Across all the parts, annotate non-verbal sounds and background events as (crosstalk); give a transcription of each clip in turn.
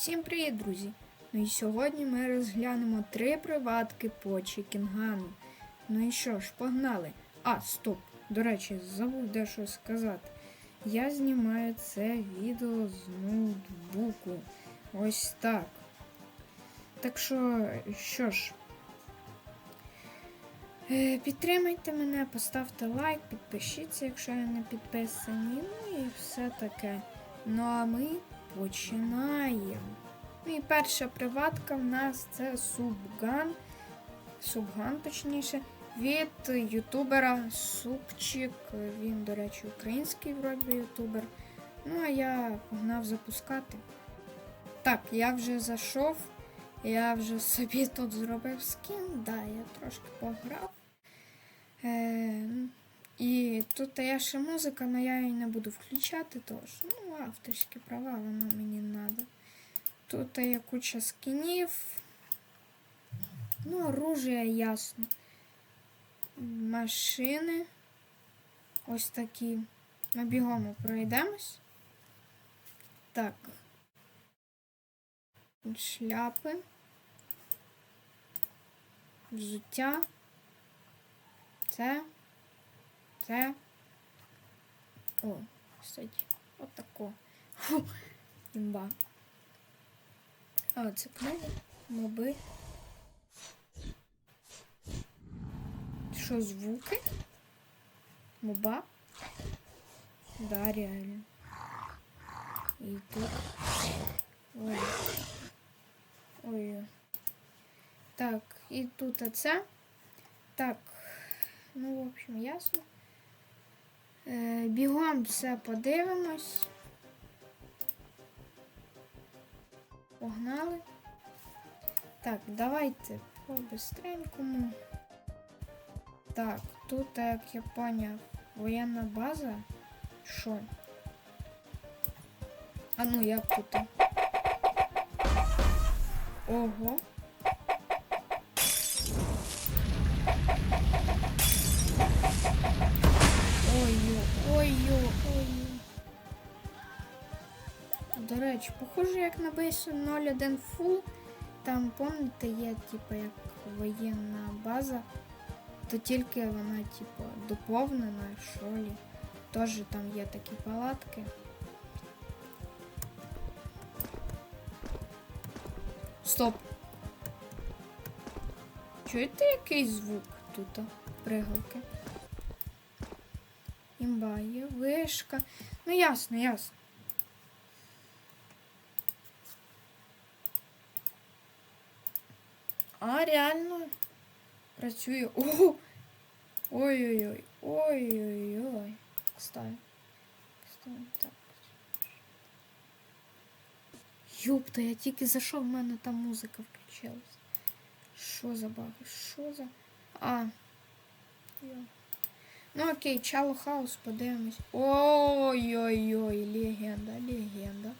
Всім привіт, друзі! Ну і сьогодні ми розглянемо три приватки по Чікінгану. Ну і що ж, погнали. А, стоп! До речі, забув дещо сказати. Я знімаю це відео з ноутбуку. Ось так. Так що, що ж, е, підтримайте мене, поставте лайк, підпишіться, якщо я не підписані. Ну і все таке. Ну а ми починаємо. Ну і перша приватка в нас це Субган. Субган, точніше, від ютубера Супчик. Він, до речі, український вроді ютубер. Ну, а я погнав запускати. Так, я вже зайшов. Я вже собі тут зробив скін, да, я трошки пограв. Е, і тут є ще музика, але я її не буду включати, тож ну, авторські права, воно мені не треба. Тут є куча скінів. Ну, оружие ясно. Машини. Ось такі. Ми бігом пройдемось. Так. Шляпи. Взуття. Це. Це. О, кстати, отако. Фу, імба. А, це книги, моби. Що, звуки? Моба? Да, реально. І тут. Ой. Ой. Так, і тут оце. Так. Ну, в общем, ясно. Е, бігом все подивимось. Погнали. Так, давайте по бистренькому. Так, тут, як я поняв, воєнна база. Що? А ну як тут? Ого. Речі, похоже, як на бейсу 01 Full, там, пам'ятаєте, є, типу, як воєнна база, то тільки вона, типу, доповнена, що лі. Теж там є такі палатки. Стоп. Чуєте якийсь звук тут? Пригалки? Імба є, вишка. Ну ясно, ясно. А, реально працює. Ой-ой-ой. Ой-ой-ой. Кстати. Кстати, так. Ёпта, я тільки зайшов, в мене там музика включилась. Що за баги? Що за. А. Ну окей, Чало Хаус, подивимось. Ой-ой-ой, легенда, легенда.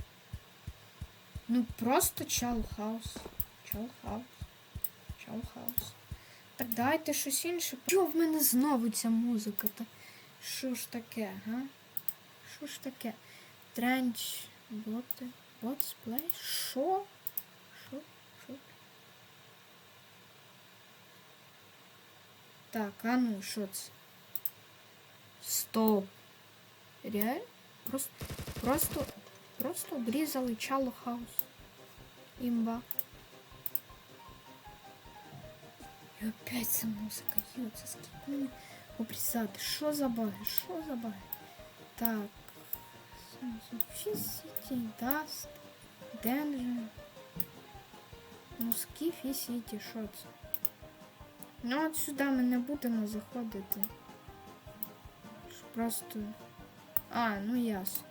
Ну просто Чало Хаус. Чало Хаус. Хаус. Так дайте щось інше. Чого в мене знову ця музика? Та що ж таке, га? Що ж таке? Тренч, боти, ботсплей? Що? Що? Що? Так, а ну, що це? Стоп. Реально? Просто, просто, просто обрізали Чало Хаус. Імба. І опять ця музика. Йо, це скільки мені обрізати. Що за баги? Що за баги? Так. Фісіті, Даст, Денджер. Ну, Скіфі Сіті, що це? Ну от сюди ми не будемо заходити. Просто. А, ну ясно.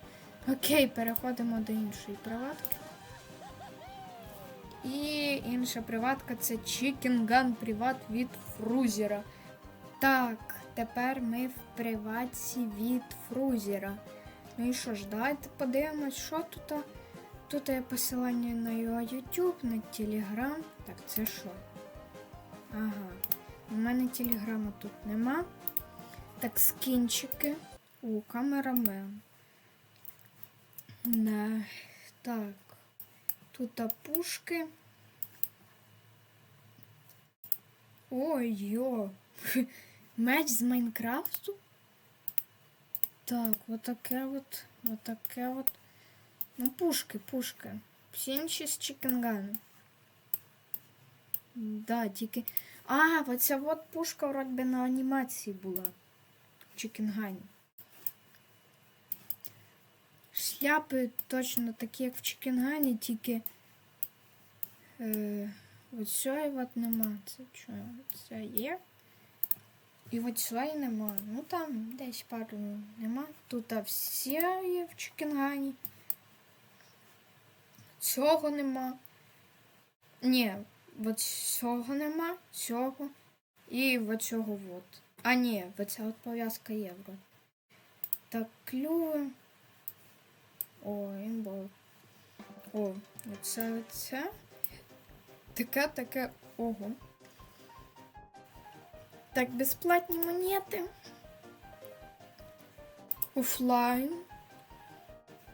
Окей, переходимо до іншої приватки. І інша приватка це Chicken Gun Приват від Фрузера. Так, тепер ми в приватці від Фрузера. Ну і що ж, давайте подивимось, що тут. Тут є посилання на його YouTube, на Telegram. Так, це що? Ага. У мене телеграма тут нема. Так, скінчики. У камерамен. Да. Так. Тут пушки. Ой, йо. (laughs) Меч з Майнкрафту. Так, вот таке от, вот таке от. Ну, пушки, пушки. Всі інші з чікенгану. Да, тільки. А, оця от пушка вроді би на анімації була. В. Шляпи точно такі, як в Чікенгані, тільки. Е, от цієї от нема. Це що? Це є. І от цієї нема. Ну там десь пару нема. Тут всі є в Чікенгані. Цього нема. Ні, от цього нема, цього. І от цього от. А ні, оця от пов'язка є вроді. Так, клюви. О, імбо. О, оце оце. Таке, таке. Ого. Так, безплатні монети. Офлайн.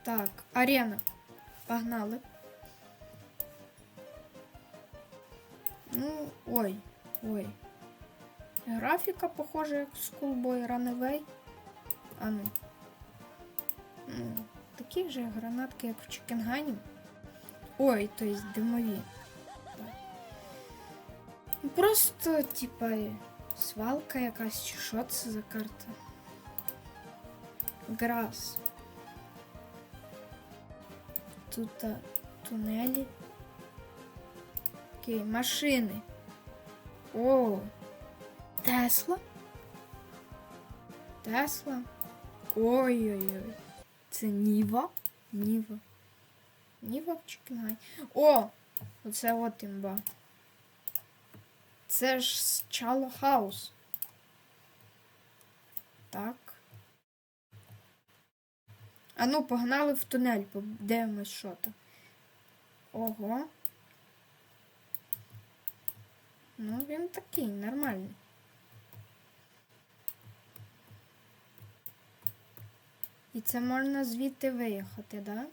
Так, арена. Погнали. Ну, ой, ой. Графіка похожа як Schoolboy Runaway. А ну. ну. Такі ж гранатки, як в Чікенгані. Ой, то есть димові. Просто, типа, свалка якась, чи що це за карта? Грас. Тут а, тунелі. Окей, машини. О, Тесла. Тесла. Ой-ой-ой. Це Ніва. Ніва. Ніва в Чікенгані. О! Оце от імба. Це ж Чало Хаус. Так. А ну, погнали в тунель, подивимось, що там. Ого. Ну, він такий, нормальний. І це можна звідти виїхати, да?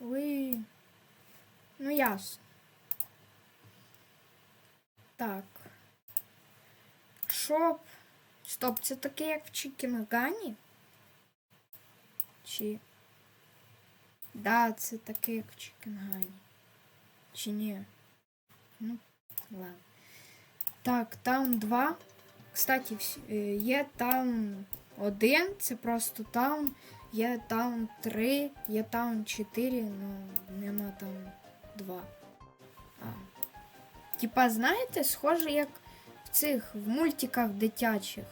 Ви. Ну, ясно. Так. Шоп. Стоп, це таке, як в Чікінгані? Чи. Да, це таке, як в Чікінгані. Чи ні? Ну, ладно. Так, таун 2. Кстати, е, є таун 1, це просто таун. Є таун 3, є таун 4, ну нема там 2. А. Типа, знаєте, схоже, як в цих в мультиках дитячих.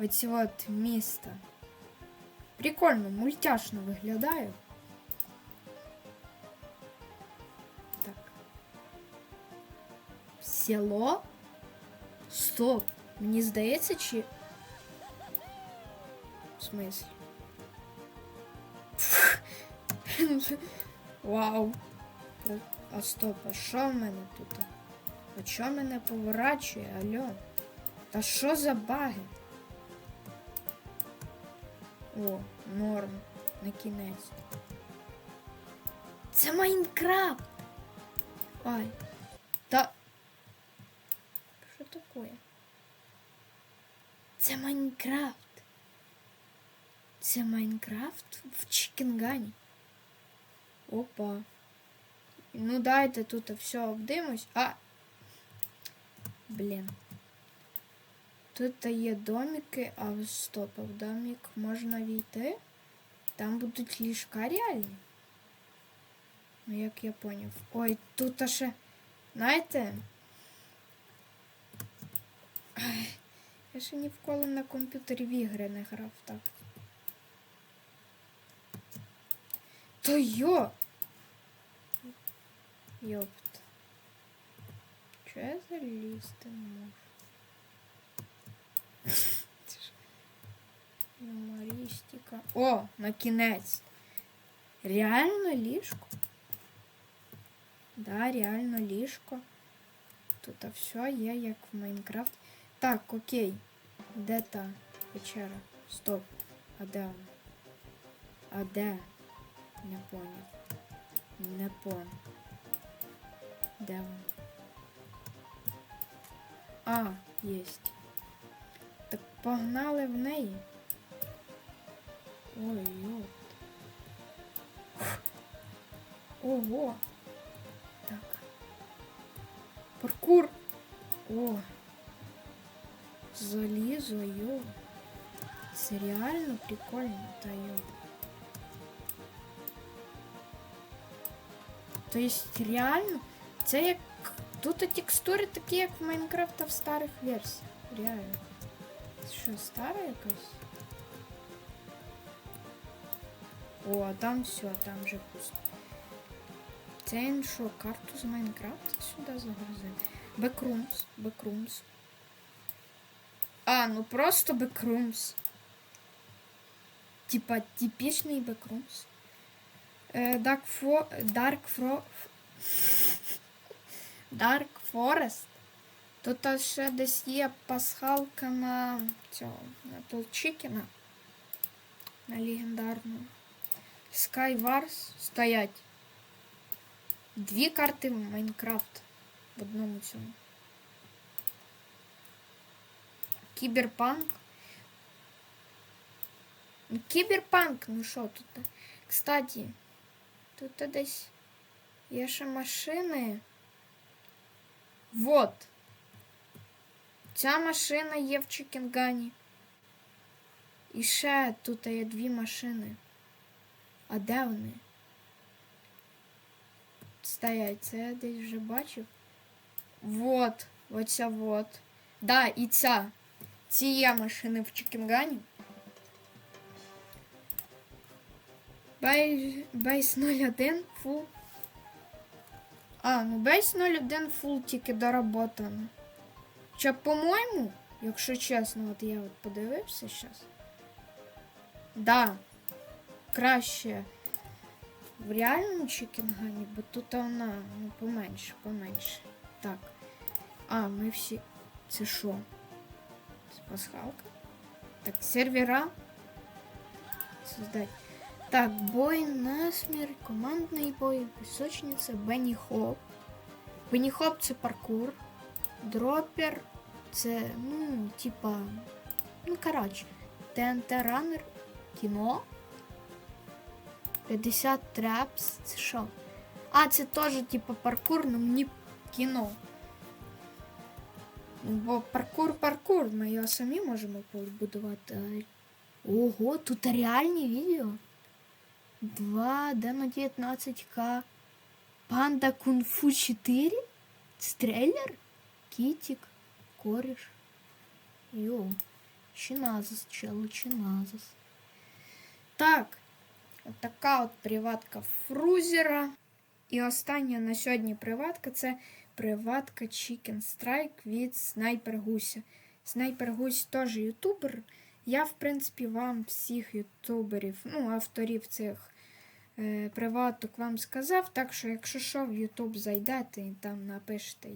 Оці от міста. Прикольно, мультяшно виглядає. Село? Стоп. Мені здається, чи. В смислі? (laughs) Вау. А стоп, а що в мене тут? А що мене поворачує? Алло? Та що за баги? О, норм. На кінець. Це Майнкрафт! Ай. Та. Що таке? Це Майнкрафт. Це Майнкрафт в Чікенгані. Опа. Ну дайте тут все обдимось. А. Блін. Тут є домики, а стоп, а в домик можна війти. Там будуть ліжка реальні. Ну, як я поняв. Ой, тут ще. Знаєте? Я ще ніколи на комп'ютері в ігри не грав так. То йо! Йопт. Чого я залізти можу? (laughs) Юмористика. О, на кінець. Реально ліжко? Да, реально ліжко. Тут все є, як в Майнкрафт. Так, окей. Де та печера? Стоп. А де? А де? Не поняв. Не поняв. Де вона? А, єсть. Так погнали в неї. Ой, йоп. Ого. Так. Паркур. О. Залізо, йо. Це реально прикольно, та йо. То есть реально, це як. Тут текстури такі, як в Майнкрафта в старих версіях. Реально. Це Що, стара якась? О, а там все, там вже пусто. Це він що, карту з Майнкрафта сюди загрузив? Бекрумс, бекрумс. А, ну просто бекрумс. Типа типичний бекрумс. Е, Dark, Fo Dark, Fro Dark Forest. Тут ще десь є пасхалка на цього, на Толчикіна. На легендарну. Skywars стоять. Дві карти Майнкрафт в одному цьому. Кіберпанк. Ну, Кіберпанк, ну що тут? Кстати, тут десь є ще машини. Вот. Ця машина є в Чікінгані. І ще тут є дві машини. А де вони? Стоять, це я десь вже бачив. Вот, оця вот. Да, і ця. Ці є машини в Чікінгані. Бейс, бейс 01 фул. А, ну бейс 01 фул тільки доработано. Хоча, по-моєму, якщо чесно, от я от подивився зараз. Да, краще в реальному Чікінгані, бо тут вона ну, поменше, поменше. Так. А, ми всі. Це що? Це пасхалка? Так, сервера. Создать. Так, бой на смерть, командний бой, пісочниця, Бенні Хоп. Бенні Хоп це паркур. Дропер це, ну, типа. Ну, коротше. ТНТ Раннер, кіно. 50 трапс. Це що? А, це теж, типа, паркур, но мені кіно. Ну, Бо паркур, паркур, ми його самі можемо побудувати. Ого, тут реальні відео. 2 демо 19к. Панда Кунг-Фу 4? Стреллер? Китик? Кореш? Йо. Чиназис, чело, чиназис. Так. От така от приватка фрузера. І остання на сьогодні приватка це приватка Chicken Strike від Снайпер Гуся. Снайпер Гусь теж ютубер. Я, в принципі, вам всіх ютуберів, ну, авторів цих приваток вам сказав. Так що, якщо що, в Ютуб зайдете і там напишете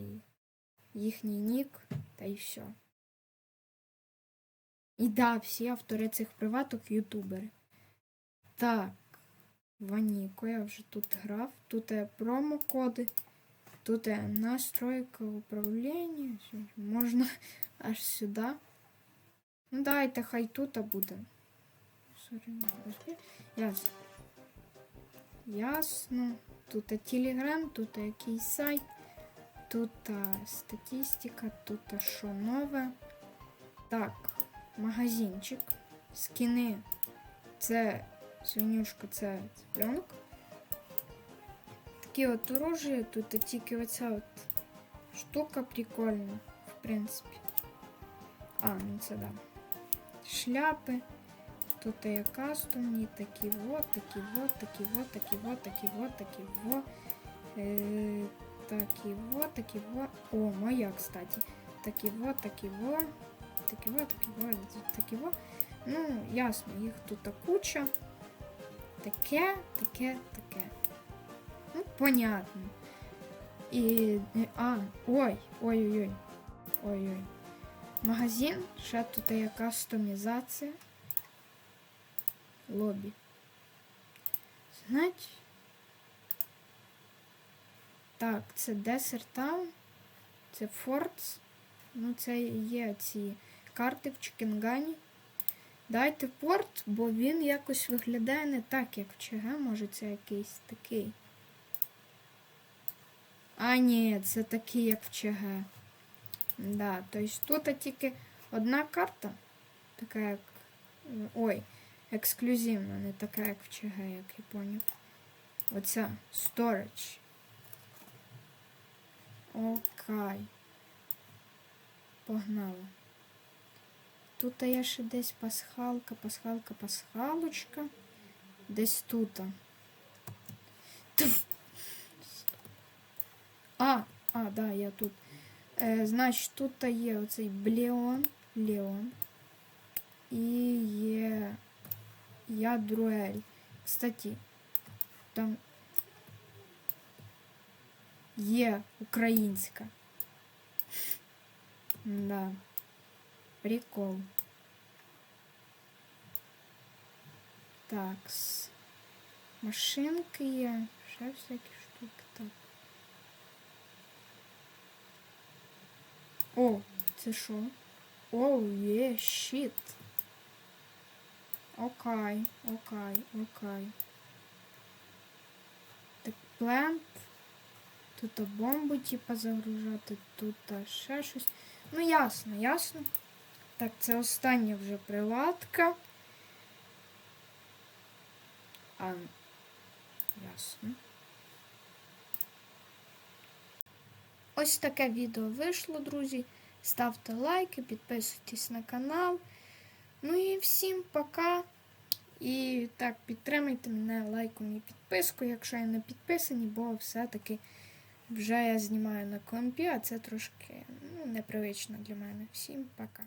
їхній нік, та й все. І да, всі автори цих приваток ютубери. Так, Ваніко, я вже тут грав. Тут є промокоди. Тут є настройка управління. Можна аж сюди. Ну дайте, хай тут буде. Сорі. Ясно. Ясно. Тут Телеграм, тут якийсь сайт. Тут статистика, тут що нове. Так, магазинчик. Скини. Це свинюшка, це цыпленок. Такі от оружия, тут тільки оця от штука прикольна, в принципі. А, ну це да. Шляпи. Тут є кастомні, такі вот, такі вот, такі вот, такі вот, такі вот, такі вот. Е, такі вот, такі вот. О, моя, кстати. Такі вот, такі вот. Такі вот, такі вот, такі вот. Ну, ясно, їх тут куча. Таке, таке, таке. Ну, понятно. І. А, ой, ой-ой-ой. Ой-ой. Магазин, ще тут є кастомізація. Лобі. Значить. Так, це Desert Town. Це Фортс. Ну, це є ці карти в Чікенгані. Дайте порт, бо він якось виглядає не так, як в ЧГ, може це якийсь такий. А, ні, це такий, як в ЧГ. Да, тобто тут тільки одна карта, така як. Ой, ексклюзивна, не така, як в ЧГ, як я поняв. Оця Storage. Окей. Погнали. Тут є ще десь пасхалка, пасхалка, пасхалочка. Десь тут. А, а, да, я тут. Е, значить, тут є оцей Блеон. Леон. І є Ядруель. Кстати, там є українська. Да. Прикол. Так. Машинки є. Ще всякі штуки. Так. О, це що? Оу, є, щит. Окей, окей, окей. Так, плент. Тут бомбу, типа, загружати, тут ще щось. Ну, ясно, ясно. Так, це остання вже приладка. А, ясно. Ось таке відео вийшло, друзі. Ставте лайки, підписуйтесь на канал. Ну і всім пока. І так, підтримайте мене лайком і підпискою, якщо я не підписані, бо все-таки вже я знімаю на компі, а це трошки ну, непривично для мене. Всім пока.